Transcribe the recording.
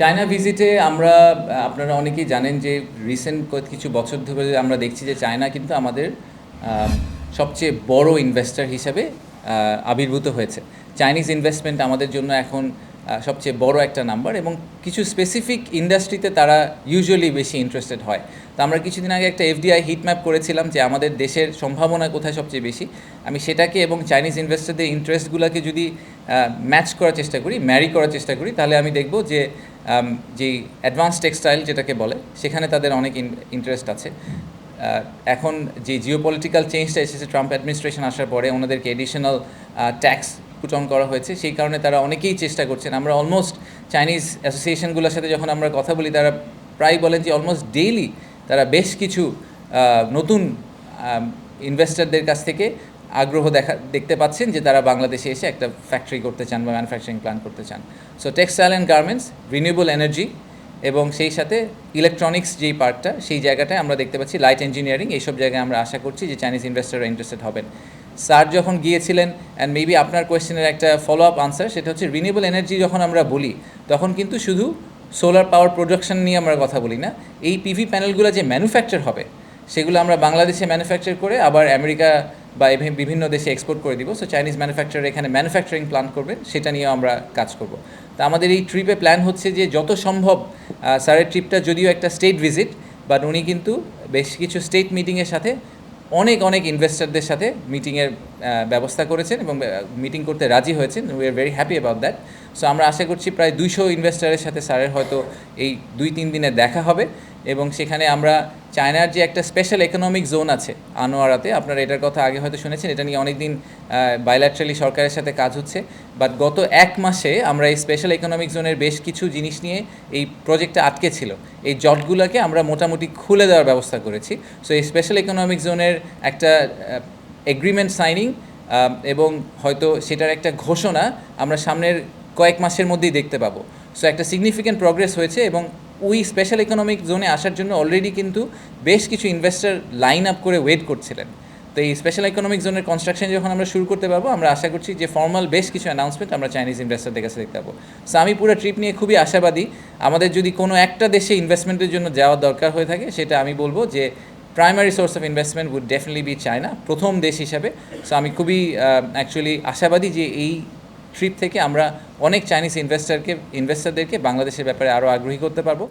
China ভিজিটে আমরা আপনারা অনেকেই জানেন যে রিসেন্ট কিছু বছর ধরে আমরা দেখছি যে চায়না কিন্তু আমাদের সবচেয়ে বড় ইনভেস্টার হিসাবে আবির্ভূত হয়েছে। চাইনিজ ইনভেস্টমেন্ট আমাদের জন্য এখন সবচেয়ে বড় একটা নাম্বার এবং কিছু স্পেসিফিক ইন্ডাস্ট্রিতে তারা ইউজুয়ালি বেশি ইন্টারেস্টেড হয়। তো আমরা কিছুদিন আগে একটা এফডিআই হিট ম্যাপ করেছিলাম যে আমাদের দেশের সম্ভাবনা কোথায় সবচেয়ে বেশি। আমি সেটাকে এবং চাইনিজ ইনভেস্টরদের ইন্টারেস্টগুলোকে যদি ম্যাচ করার চেষ্টা করি ম্যারি করার চেষ্টা করি, তাহলে আমি দেখব যে যে অ্যাডভান্স টেক্সটাইল যেটাকে বলে, সেখানে তাদের অনেক ইন্টারেস্ট আছে। এখন যে জিওপলিটিক্যাল চেঞ্জটা এসেছে ট্রাম্প অ্যাডমিনিস্ট্রেশন আসার পরে, ওনাদেরকে এডিশনাল ট্যাক্স পুট অন করা হয়েছে, সেই কারণে তারা অনেকেই চেষ্টা করছেন। আমরা অলমোস্ট চাইনিজ অ্যাসোসিয়েশনগুলোর সাথে যখন আমরা কথা বলি, তারা প্রায় বলেন যে অলমোস্ট ডেইলি তারা বেশ কিছু নতুন ইনভেস্টরদের কাছ থেকে আগ্রহ দেখা, দেখতে পাচ্ছেন যে তারা বাংলাদেশে এসে একটা ফ্যাক্টরি করতে চান বা ম্যানুফ্যাকচারিং প্ল্যান করতে চান। So textile and garments renewable energy এবং সেই সাথে ইলেকট্রনিক্স যেই পার্টটা সেই জায়গাটায় আমরা দেখতে পাচ্ছি লাইট ইঞ্জিনিয়ারিং এইসব জায়গায় আমরা আশা করছি যে চাইনিজ ইনভেস্টররা ইন্টারেস্টেড হবেন। স্যার যখন গিয়েছিলেন অ্যান্ড মেবি আপনার কোয়েশ্চেনের একটা ফলো আপ আনসার সেটা হচ্ছে রিনিউবল এনার্জি যখন আমরা বলি, তখন কিন্তু শুধু সোলার পাওয়ার প্রোডাকশন নিয়ে আমরা কথা বলি না, এই পিভি প্যানেলগুলো যে ম্যানুফ্যাকচার হবে, সেগুলো আমরা বাংলাদেশে ম্যানুফ্যাকচার করে আবার আমেরিকা বা বিভিন্ন দেশে এক্সপোর্ট করে দিব। সো চাইনিজ ম্যানুফ্যাকচার এখানে ম্যানুফ্যাকচারিং প্ল্যান করবেন, সেটা নিয়েও আমরা কাজ করব। তা আমাদের এই ট্রিপে প্ল্যান হচ্ছে যে যত সম্ভব স্যারের ট্রিপটা যদিও একটা স্টেট ভিজিট বাট উনি কিন্তু বেশ কিছু স্টেট মিটিংয়ের সাথে অনেক অনেক ইনভেস্টারদের সাথে মিটিংয়ের ব্যবস্থা করেছেন এবং মিটিং করতে রাজি হয়েছেন। We are very happy about that so আমরা আশা করছি প্রায় দুইশো ইনভেস্টারের সাথে স্যারের হয়তো এই দুই, তিন দিনে দেখা হবে। এবং সেখানে আমরা চায়নার যে একটা স্পেশাল ইকোনমিক জোন আছে, আনোয়ারাতে, আপনারা এটার কথা আগে হয়তো শুনেছেন, এটা নিয়ে অনেক দিন বাইল্যাট্রালি সরকারের সাথে কাজ হচ্ছে বাট গত এক মাসে আমরা এই স্পেশাল ইকোনমিক জোনের বেশ কিছু জিনিস নিয়ে এই প্রজেক্টটা আটকে ছিল। এই জটগুলোকে আমরা মোটামুটি খুলে দেওয়ার ব্যবস্থা করেছি। সো এই স্পেশাল ইকোনমিক জোনের একটা এগ্রিমেন্ট সাইনিং এবং হয়তো সেটার একটা ঘোষণা আমরা সামনের কয়েক মাসের মধ্যেই দেখতে পাবো। সো একটা সিগনিফিক্যান্ট প্রগ্রেস হয়েছে এবং ওই স্পেশাল ইকোনমিক জোনে আসার জন্য অলরেডি কিন্তু বেশ কিছু ইনভেস্টর লাইন আপ করে ওয়েট করছিলেন। তো এই স্পেশাল ইকোনমিক জোনের কনস্ট্রাকশন যখন আমরা শুরু করতে পারব, আমরা আশা করছি যে ফর্মাল বেশ কিছু অ্যানাউন্সমেন্ট আমরা চাইনিজ ইনভেস্টরদের কাছে দেখতে পাবো। সো আমি পুরো ট্রিপ নিয়ে খুবই আশাবাদী। আমাদের যদি কোনো একটা দেশে ইনভেস্টমেন্টের জন্য যাওয়ার দরকার হয়ে থাকে, সেটা আমি বলব যে primary source of investment would definitely be China প্রথম দেশ হিসাবে। সো আমি খুবই অ্যাকচুয়ালি আশাবাদী যে এই ট্রিপ থেকে আমরা অনেক চাইনিজ ইনভেস্টারকে ইনভেস্টারদেরকে বাংলাদেশের ব্যাপারে আরও আগ্রহী করতে পারব।